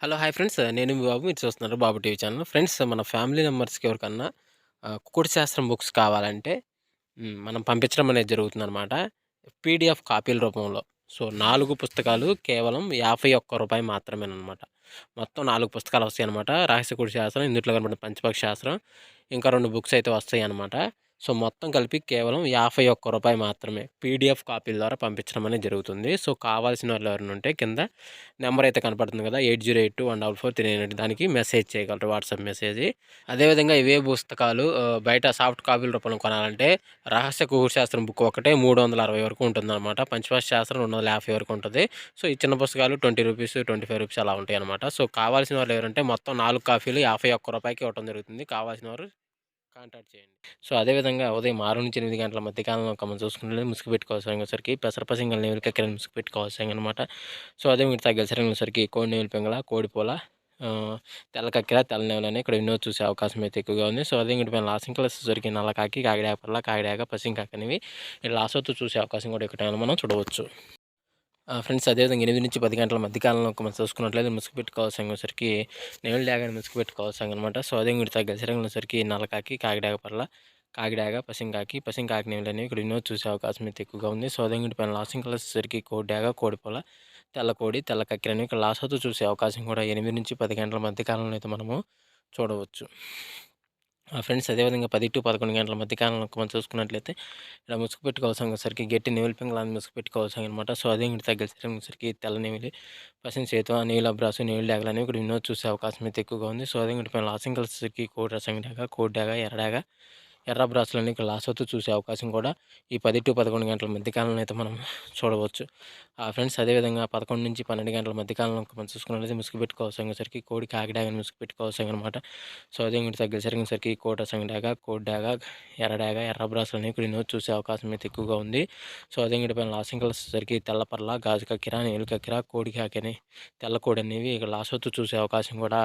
Hello hi friends. నేను మీ బాబు. మీరు చూస్తున్నారు బాబు టీవీ ఛానల్. ఫ్రెండ్స్ మన ఫ్యామిలీ మెంబర్స్కి ఎవరికన్నా కుకుడు శాస్త్రం బుక్స్ కావాలంటే మనం పంపించడం అనేది జరుగుతుందన్నమాట. పీడిఎఫ్ కాపీల రూపంలో. సో నాలుగు పుస్తకాలు కేవలం యాభై ఒక్క రూపాయి మాత్రమేనమాట మొత్తం నాలుగు పుస్తకాలు వస్తాయి అనమాట రహస్యకుడి శాస్త్రం ఇందులో కనబడిన పంచపక్ష శాస్త్రం ఇంకా రెండు బుక్స్ అయితే వస్తాయి అనమాట సో మొత్తం కలిపి కేవలం యాభై ఒక్క రూపాయి మాత్రమే పీడిఎఫ్ కాపీల ద్వారా పంపించడం అనేది జరుగుతుంది. సో కావాల్సిన వాళ్ళు ఎవరైనా ఉంటే కింద నెంబర్ అయితే కనపడుతుంది కదా eight zero eight two one double four three eight దానికి మెసేజ్ చేయగలరు వాట్సాప్ మెసేజ్. అదేవిధంగా ఇవే పుస్తకాలు బయట సాఫ్ట్ కాపీల రూపంలో కొనాలంటే రహస్య శాస్త్రం బుక్ ఒకటే మూడు వందల అరవై వరకు ఉంటుంది అనమాట పంచభాష శాస్త్రం రెండు వందల యాభై వరకు ఉంటుంది. సో ఈ చిన్న పుస్తకాలు twenty rupees twenty five rupees అలా ఉంటాయి అనమాట సో కావాల్సిన వాళ్ళు ఎవరంటే మొత్తం నాలుగు కాఫీలు యాభై ఒక్క రూపాయికి ఇవ్వడం జరుగుతుంది. కావాల్సిన వారు కాంటాక్ట్ చేయండి. సో అదేవిధంగా ఉదయం ఆరు నుంచి ఎనిమిది గంటల మధ్య కాలంలో మనం చూసుకుంటే ముసుగు పెట్టుకోవాల్సిన సరికి పెసరప సింగల్ నేవులకి ముసుగు పెట్టుకోవాల్సిన అనమాట సో అదే మీరు తగ్గసరిగిన సరికి కోడి నేవుల పెంగళ కోడిపోల తెల్ల కక్కెర తెల్ల నేవులని ఇక్కడ ఎన్నో చూసే అవకాశం అయితే ఎక్కువగా ఉంది. సో అదే ఇంటి పైన లాసింగ్ కలర్స్ దొరికి నల్ల కాకి కాకిడాపర్ల కాకిడాక పసింకాకనివి లాసోతో చూసే అవకాశం కూడా ఇక్కడ మనం చూడవచ్చు. ఫ్రెండ్స్ అదేవిధంగా ఎనిమిది నుంచి పది గంటల మధ్యకాలంలో మనం చూసుకున్నట్లయితే ముసుగు పెట్టుకోవాల్సి సరికి నేల డ్యాగని ముసుగు పెట్టుకోవాల్సి అనమాట సో అదే మీరు తగ్గ సరికి నల్లకాకి కాకిడాగ పర్ల కాకిడాగ పసింకాకి పసింకాకి నేలు అనేవి ఇక్కడ ఎన్నో చూసే అవకాశం అయితే ఎక్కువగా ఉంది. సో అదే పైన లాసింగ్ కలర్స్ సరికి కోడిడాగ కోడిపొల తెల్ల కోడి తెల్ల కక్కిరని ఇక్కడ లాస్ అవుతూ చూసే అవకాశం కూడా ఎనిమిది నుంచి పది గంటల మధ్యకాలంలో అయితే మనము చూడవచ్చు. ఫ్రెండ్స్ అదేవిధంగా పది టు పదకొండు గంటల మధ్య కాలంలో మనం చూసుకున్నట్లయితే ఇలా ముసుగు పెట్టుకోవాల్సిన సరికి గట్టి నెవిలి పింగళాన్ని ముసుగు పెట్టుకోవాల్సిన అనమాట సో అదే ఇంటి తగ్గసరికి తెల్ల నెవిలి పసిన చేతు నీళ్ళ బ్రాసు నీళ్ళు డాగలు అనేవి ఇక్కడ వినోద్ చూసే అవకాశం అయితే ఎక్కువగా ఉంది. సో అదే ఇంటి పైన లాసింగ్ కలిసరికి కోడి రసం డాగా కోడి డాగా ఎర్రడాగా ఎర్ర బ్రాసులని ఇక్కడ లాస్ అవుతూ చూసే అవకాశం కూడా ఈ పది టు పదకొండు గంటల మధ్యకాలంలో అయితే మనం చూడవచ్చు. ఆ ఫ్రెండ్స్ అదేవిధంగా పదకొండు నుంచి పన్నెండు గంటల మధ్యకాలంలో మనం చూసుకున్నట్లయితే ముసుగు పెట్టుకోవాల్సిన సరికి కోడి కాకిడాగా ముసుగు పెట్టుకోవాల్సిన అనమాట సో అదే ఇంటి తగ్గేసరికి సరికి కోట సంగడాగా కోడ్డాగా ఎర్రడాగా ఎర్ర బ్రాసులు ఇక్కడ ఎన్నో చూసే అవకాశం అయితే ఎక్కువగా ఉంది. సో అదే ఇంటి పైన లాసింగ్ సరికి తెల్లపర్ల గాజు కక్కిర నీళ్ళు కక్కిర కోడి కాకిని తెల్ల కోడి అనేవి ఇక్కడ లాస్ అవుతూ చూసే అవకాశం కూడా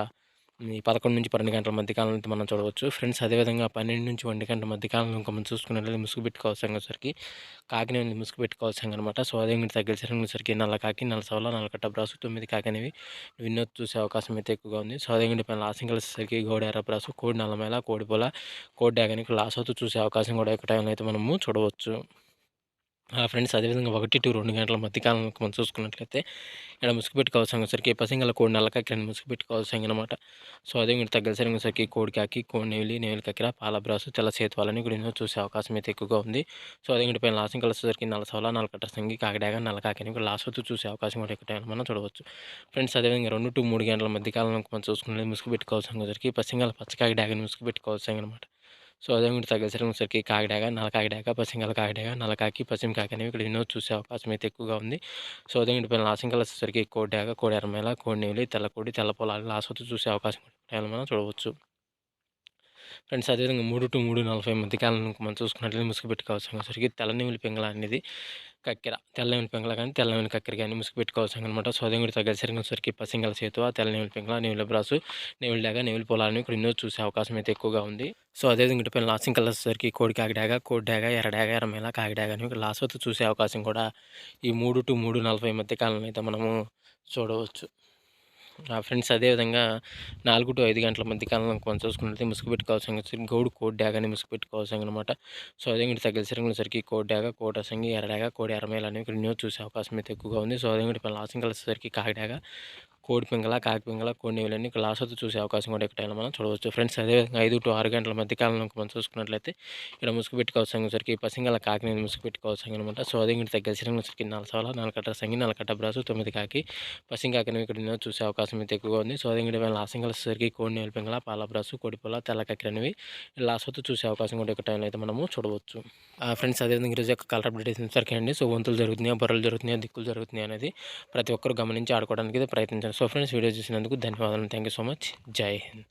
ఈ పదకొండు నుంచి పన్నెండు గంటల మధ్య అయితే మనం చూడవచ్చు. ఫ్రెండ్స్ అదేవిధంగా పన్నెండు నుంచి ఒంటి గంటల మధ్య కాలంలో ఇంకా మనం చూసుకున్నట్లయితే ముసుగు పెట్టుకోవాల్సిన సరికి కాకిని ముసుగు పెట్టుకోవాల్సిన అనమాట సో అదే మీరు తగ్గిన సరికి నల్ల కాకి నల్ల సవల నల్ల కట్ట బ్రాసు తొమ్మిది కాకి అనేవి విన్నో చూసే అవకాశం అయితే ఎక్కువగా ఉంది. సో అదే పైన లాసింగ్ కలిసేసరికి గోడ ఎర్ర బ్రాసు కోడి నల్లమేళ కోడి పొల కోడి డాగనికి లాస్ అవుతూ చూసే అవకాశం కూడా ఎక్కువ టైంలో అయితే మనము చూడవచ్చు. ఫ్రెండ్స్ అదేవిధంగా ఒకటి టు రెండు గంటల మధ్యకాలంలో మనం చూసుకున్నట్లయితే ఇక్కడ ముసుగు పెట్టుకోవాల్సిన సరికి పసింగల కోడి నల్లకాకి రెండు ముసుగు పెట్టుకోవాల్సింది అనమాట సో అదే మీరు తగ్గసరికి సరికి కోడికాకి కోడి నెవిలి నెవిలి కక్కిర పాల బ్రాసు తెల్ల సేతువాలని కూడా ఎన్నో చూసే అవకాశం అయితే ఎక్కువగా ఉంది. సో అదే ఇంటి పైన లాసం కలిసేసరికి నలసవల నలకట్ట సంగి కాకిడాగా నల్లకాకిని కూడా లాస్ట్ చూసే అవకాశం కూడా ఎక్కువ మనం చూడవచ్చు. ఫ్రెండ్స్ అదేవిధంగా రెండు టు మూడు గంటల మధ్యకాలంలో మనం చూసుకున్నట్లయితే ముసుగు పెట్టుకోవాల్సిన సరికి పసింగల పచ్చకాకి డాగని ముసుగు పెట్టుకోవాల్సింది అనమాట సో అదే మీరు తగ్గసరికి కాకిడాక నల్ల కాకిడాక పసింగల కాకిడాక నల్లకాకి పశ్చిమ కాకి అనేవి ఇక్కడ ఎన్నో చూసే అవకాశం అయితే ఎక్కువగా ఉంది. సో అదే ఇంటి పైన లాసింగ్ వచ్చేసరికి కోడాక కోడి ఎర్రమేల కోడి నెవిలి తెల్లకోడి తెల్ల పొలాలు లాస్ట్ చూసే అవకాశం మనం చూడవచ్చు. ఫ్రెండ్స్ అదేవిధంగా మూడు టు మూడు నలభై మధ్య కాలం మనం చూసుకున్నట్లయితే ముసుగు పెట్టుకోవాల్సిన సరికి తెల్లనిమిలి పింగళ అనేది కక్కెర. తెల్లనిమిలి పింగళ కానీ తెల్లనిమిలి కక్కెర కానీ ముసుగు పెట్టుకోవచ్చు అనమాట సో సోదంగుడి తగ్గ సరికి పసింగల సేతు తెల్లనిమిలి పింగళ నెవిలి బ్రాసు నెవిలి డాగ నెవిలి పొలాలని ఇక్కడ ఎన్నో చూసే అవకాశం అయితే ఎక్కువగా ఉంది. సో అదేవిధంగా ఇటు పైన లాసింగ్ కలర్స్ సరికి కోడి కాకిడాగ కోడి డాగ ఎరడాగ ఎర్రమేళ కాకిడాగా అని లాస్ అవుతూ చూసే అవకాశం కూడా ఈ మూడు టు మూడు నలభై మధ్య కాలంలో అయితే మనము చూడవచ్చు. ఫ్రెండ్స్ అదేవిధంగా నాలుగు టు ఐదు గంటల మధ్య కాలంలో మనం చూసుకున్నట్లయితే ముసుగు పెట్టుకోవాల్సిన గౌడు కోడి డాగాని ముసుగు పెట్టుకోవాల్సింది అనమాట సో అదే తగ్గిన సరికి కోడి డ్యాగ కోట సంగి ఎర్రడాగా కోడి ఎరమేలు అనేవి ఇక్కడ న్యూస్ చూసే అవకాశం అయితే ఎక్కువగా ఉంది. సో అదే ఇంటి లాసింగ్ కలిసేసరికి కాకిడాగా కోడి పింగళ కాకి పింగళ కోడి నీళ్ళని క్లాస్ అవుతూ చూసే అవకాశం కూడా ఎక్కడైనా మనం చూడవచ్చు. ఫ్రెండ్స్ అదేవిధంగా ఐదు టు ఆరు గంటల మధ్య కాలంలో మనం చూసుకున్నట్లయితే ఇక్కడ ముసుగు పెట్టుకోవాల్సిన సరికి పసింగల కాకి నేను ముసుగు పెట్టుకోవాల్సిన అనమాట సో అదే ఇంటి దగ్గర సరికి నాలుగు సవాల నాలుగు కట్ట సంగి నాలుగు కట్ట బ్రాసు తొమ్మిది కాకి పసింగాకి ఇక్కడ చూసే అవకాశం అయితే ఎక్కువగా ఉంది. సో అదే ఇంటి లాసింగల సరికి కోడి నీళ్ళ పింగళ పాల బ్రాసు కోడిపొల తెల్ల అనేవి లాస్ అవుతూ చూసే అవకాశం కూడా ఇక్కడ అయితే మనము చూడవచ్చు. ఫ్రెండ్స్ అదేవిధంగా ఈరోజు యొక్క కలర్ అప్డేట్ సరికి అండి. సో వంతులు జరుగుతున్నాయి బొర్రలు జరుగుతున్నాయి దిక్కులు జరుగుతున్నాయి అనేది ప్రతి ఒక్కరు గమనించి ఆడుకోవడానికి ప్రయత్నించారు సో ఫ్రెండ్స్ వీడియో చూసినందుకు ధన్యవాదాలు. థ్యాంక్ యూ సో మచ్ జై హింద్.